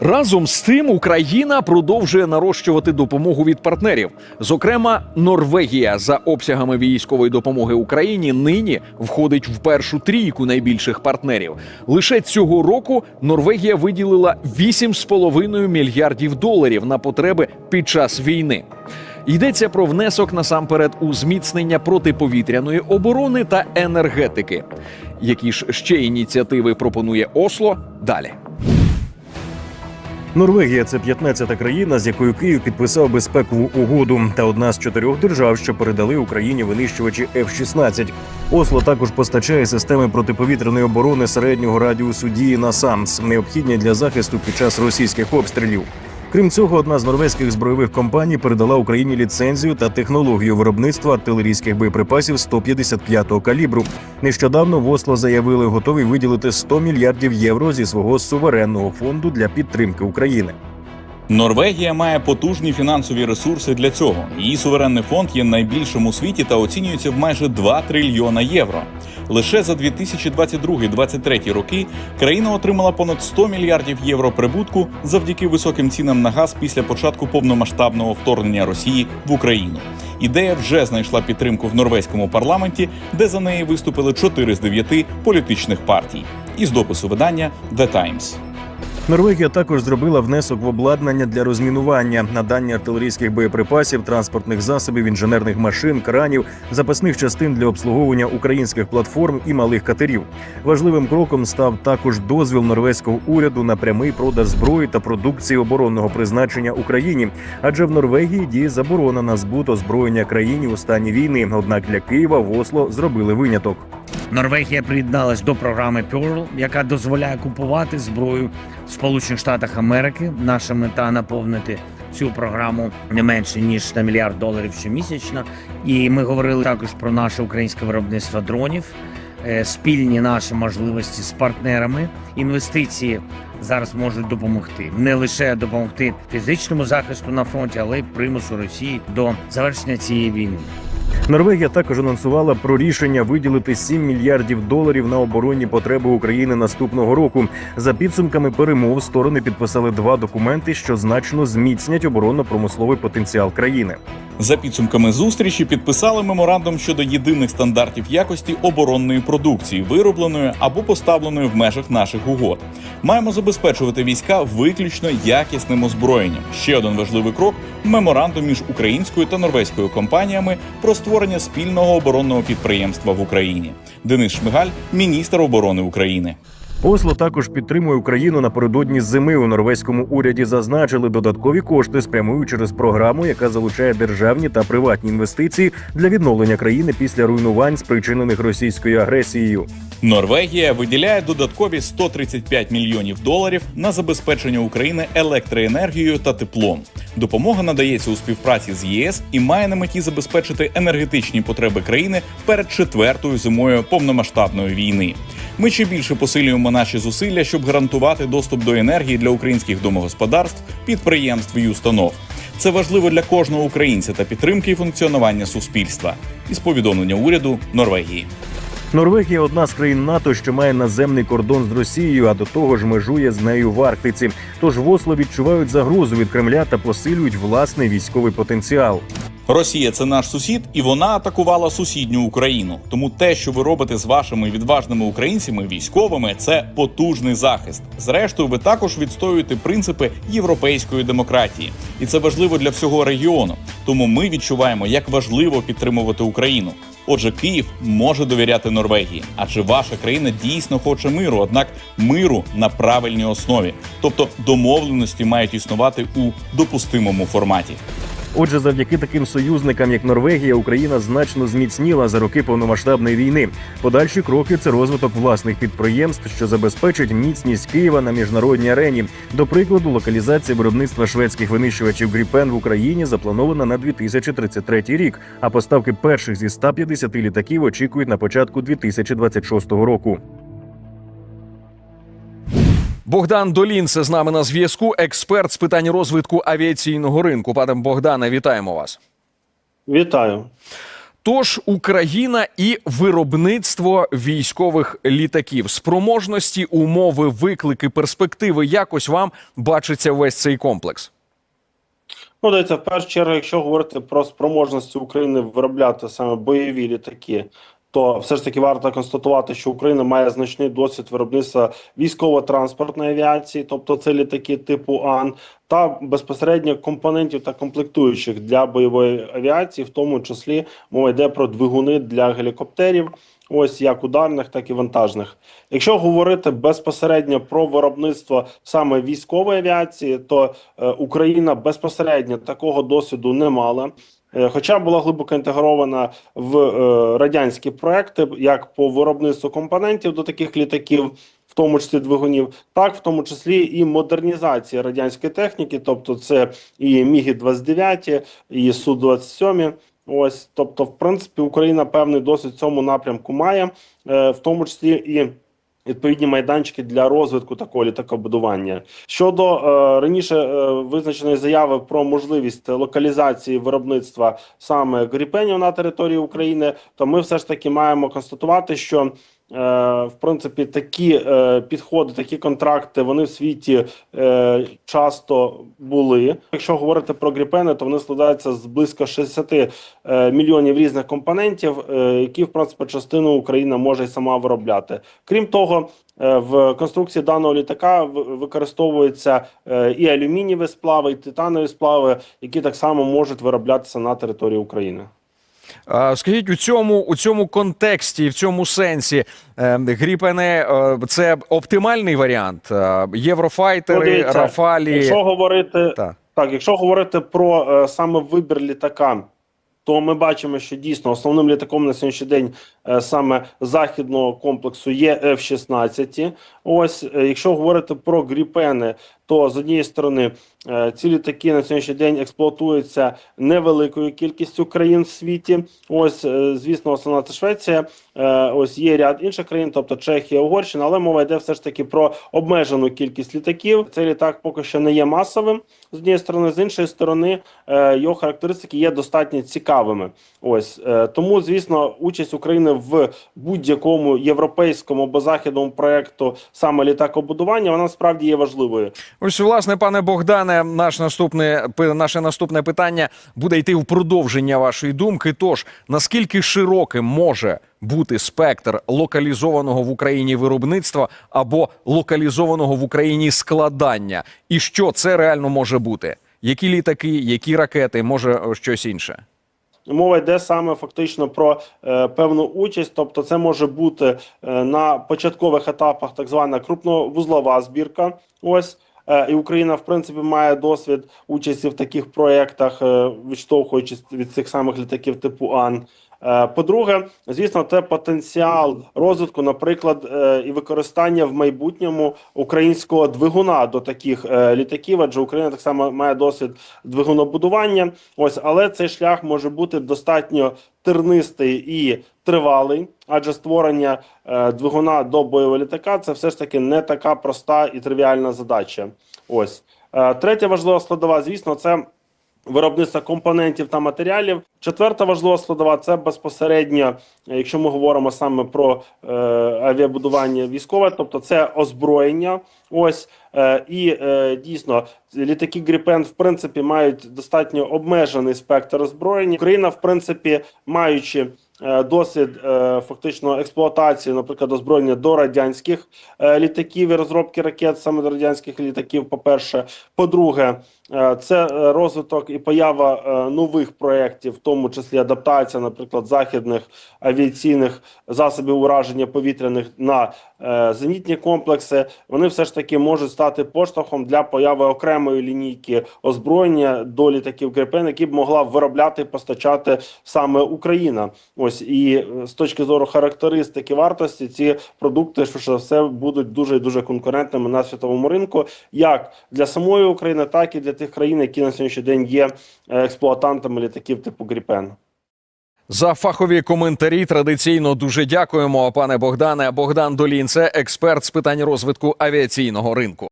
Разом з тим Україна продовжує нарощувати допомогу від партнерів. Зокрема, Норвегія за обсягами військової допомоги Україні нині входить в першу трійку найбільших партнерів. Лише цього року Норвегія виділила 8,5 мільярдів доларів на потреби під час війни. Йдеться про внесок насамперед у зміцнення протиповітряної оборони та енергетики. Які ж ще ініціативи пропонує Осло далі. Норвегія це 15-та країна, з якою Київ підписав безпекову угоду, та одна з чотирьох держав, що передали Україні винищувачі F-16. Осло також постачає системи протиповітряної оборони середнього радіусу дії НАСАМС, необхідні для захисту під час російських обстрілів. Крім цього, одна з норвезьких збройових компаній передала Україні ліцензію та технологію виробництва артилерійських боєприпасів 155-го калібру. Нещодавно в Осло заявили, готові виділити 100 мільярдів євро зі свого суверенного фонду для підтримки України. Норвегія має потужні фінансові ресурси для цього. Її суверенний фонд є найбільшим у світі та оцінюється в майже 2 трильйона євро. Лише за 2022-2023 роки країна отримала понад 100 мільярдів євро прибутку завдяки високим цінам на газ після початку повномасштабного вторгнення Росії в Україну. Ідея вже знайшла підтримку в норвезькому парламенті, де за неї виступили 4 з 9 політичних партій. Із допису видання The Times. Норвегія також зробила внесок в обладнання для розмінування, надання артилерійських боєприпасів, транспортних засобів, інженерних машин, кранів, запасних частин для обслуговування українських платформ і малих катерів. Важливим кроком став також дозвіл норвезького уряду на прямий продаж зброї та продукції оборонного призначення Україні, адже в Норвегії діє заборона на збут озброєння країні у стані війни. Однак для Києва в Осло зробили виняток. Норвегія приєдналась до програми Pearl, яка дозволяє купувати зброю в Сполучених Штатах Америки. Наша мета наповнити цю програму не менше ніж на мільярд доларів щомісячно. І ми говорили також про наше українське виробництво дронів, е, спільні наші можливості з партнерами. Інвестиції зараз можуть допомогти не лише допомогти фізичному захисту на фронті, але й примусу Росії до завершення цієї війни. Норвегія також анонсувала про рішення виділити 7 мільярдів доларів на оборонні потреби України наступного року. За підсумками перемов сторони підписали два документи, що значно зміцнять оборонно-промисловий потенціал країни. За підсумками зустрічі підписали меморандум щодо єдиних стандартів якості оборонної продукції, виробленої або поставленої в межах наших угод. Маємо забезпечувати війська виключно якісним озброєнням. Ще один важливий крок меморандум між українською та норвезькою компаніями про створення спільного оборонного підприємства в Україні. Денис Шмигаль, міністр оборони України. Осло також підтримує Україну напередодні зими. У норвезькому уряді зазначили додаткові кошти, спрямують через програму, яка залучає державні та приватні інвестиції для відновлення країни після руйнувань, спричинених російською агресією. Норвегія виділяє додаткові 135 мільйонів доларів на забезпечення України електроенергією та теплом. Допомога надається у співпраці з ЄС і має на меті забезпечити енергетичні потреби країни перед четвертою зимою повномасштабної війни. Ми ще більше посилюємо наші зусилля, щоб гарантувати доступ до енергії для українських домогосподарств, підприємств і установ. Це важливо для кожного українця та підтримки і функціонування суспільства. Із повідомлення уряду Норвегії. Норвегія одна з країн НАТО, що має наземний кордон з Росією, а до того ж межує з нею в Арктиці. Тож в Осло відчувають загрозу від Кремля та посилюють власний військовий потенціал. Росія це наш сусід, і вона атакувала сусідню Україну. Тому те, що ви робите з вашими відважними українцями, військовими, це потужний захист. Зрештою, ви також відстоюєте принципи європейської демократії, і це важливо для всього регіону. Тому ми відчуваємо, як важливо підтримувати Україну. Отже, Київ може довіряти Норвегії, адже ваша країна дійсно хоче миру, однак миру на правильній основі, тобто домовленості мають існувати у допустимому форматі. Отже, завдяки таким союзникам, як Норвегія, Україна значно зміцніла за роки повномасштабної війни. Подальші кроки це розвиток власних підприємств, що забезпечить міцність Києва на міжнародній арені. До прикладу, локалізація виробництва шведських винищувачів Гріпен в Україні запланована на 2033 рік. А поставки перших зі 150 літаків очікують на початку 2026 року. Богдан Долінце з нами на зв'язку, експерт з питань розвитку авіаційного ринку. Пане Богдане, вітаємо вас. Вітаю. Тож Україна і виробництво військових літаків, спроможності, умови, виклики, перспективи. Якось вам бачиться весь цей комплекс. Ну, дивіться, в першу чергу, якщо говорити про спроможності України виробляти саме бойові літаки, то все ж таки варто констатувати, що Україна має значний досвід виробництва військово-транспортної авіації, тобто це літаки типу АН, та безпосередньо компонентів та комплектуючих для бойової авіації, в тому числі мова йде про двигуни для гелікоптерів. Ось як ударних, так і вантажних. Якщо говорити безпосередньо про виробництво саме військової авіації, то е, Україна безпосередньо такого досвіду не мала. Е, Хоча була глибоко інтегрована в е, радянські проекти, як по виробництву компонентів до таких літаків, в тому числі двигунів, так в тому числі і модернізація радянської техніки, тобто це і Міги 29 і Су 27 Ось, тобто, в принципі, Україна певний досвід цьому напрямку має, е, в тому числі і відповідні майданчики для розвитку такого літакобудування. Щодо е, раніше е, визначеної заяви про можливість локалізації виробництва саме гріпенів на території України, то ми все ж таки маємо констатувати, що в принципі такі е, підходи, такі контракти, вони в світі е, часто були. Якщо говорити про гріпени, то вони складаються з близько 60 е, мільйонів різних компонентів, е, які в принципі частину Україна може й сама виробляти. Крім того, е, в конструкції даного літака використовуються е, і алюмінієві сплави, і титанові сплави, які так само можуть вироблятися на території України. Скажіть, у цьому у цьому контексті, в цьому сенсі, е, гріпене е, це оптимальний варіант. Е, Ну, Єврофайтери, дивіться, Рафалі. Якщо говорити Так. Так, якщо говорити про е, саме вибір літака, то ми бачимо, що дійсно основним літаком на сьогоднішній день саме західного комплексу є F-16. Ось, якщо говорити про гріпени, то з однієї сторони е, ці літаки на сьогоднішній день експлуатуються невеликою кількістю країн в світі. Ось, е, звісно, основна це Швеція. Е, Ось є ряд інших країн, тобто Чехія, Угорщина, але мова йде все ж таки про обмежену кількість літаків. Цей літак поки що не є масовим з однієї сторони, з іншої сторони, його характеристики є достатньо цікавими. Ось тому, звісно, участь України в будь-якому європейському або західному проекту саме літакобудування, вона справді є важливою. Ось, власне, пане Богдане, наш наступне наше наступне питання буде йти в продовження вашої думки. Тож наскільки широким може бути спектр локалізованого в Україні виробництва або локалізованого в Україні складання, і що це реально може бути? Які літаки, які ракети, може щось інше? Мова йде саме фактично про е, певну участь, тобто це може бути е, на початкових етапах так звана крупновузлова збірка. Ось. Е, І Україна, в принципі, має досвід участі в таких проєктах, е, відштовхуючись від цих самих літаків типу АН. Е, По-друге, звісно, це потенціал розвитку, наприклад, е, і використання в майбутньому українського двигуна до таких е, літаків, адже Україна так само має досвід двигунобудування. Ось, але цей шлях може бути достатньо тернистий і тривалий, адже створення двигуна до бойового літака це все ж таки не така проста і тривіальна задача. Ось третя важлива складова, звісно, це виробництва компонентів та матеріалів. Четверта важлива складова це безпосередньо, якщо ми говоримо саме про е, авіабудування військове, тобто це озброєння. Ось е, і е, дійсно літаки Гріпен в принципі мають достатньо обмежений спектр озброєння. Україна, в принципі, маючи е, досвід е, фактично експлуатації, наприклад, озброєння до радянських е, літаків і розробки ракет саме до радянських літаків. По перше, по-друге, це е, розвиток і поява е, нових проєктів, в тому числі адаптація, наприклад, західних авіаційних засобів ураження повітряних на е, зенітні комплекси. Вони все ж таки можуть стати поштовхом для появи окремої лінійки озброєння до літаків Грипен, які б могла виробляти і постачати саме Україна. Ось і е, з точки зору характеристики вартості, ці продукти що все будуть дуже дуже конкурентними на світовому ринку, як для самої України, так і для тих країн, які на сьогоднішній день є е, експлуатантами літаків типу Гріпен. За фахові коментарі традиційно дуже дякуємо, пане Богдане. Богдан Долін, це експерт з питань розвитку авіаційного ринку.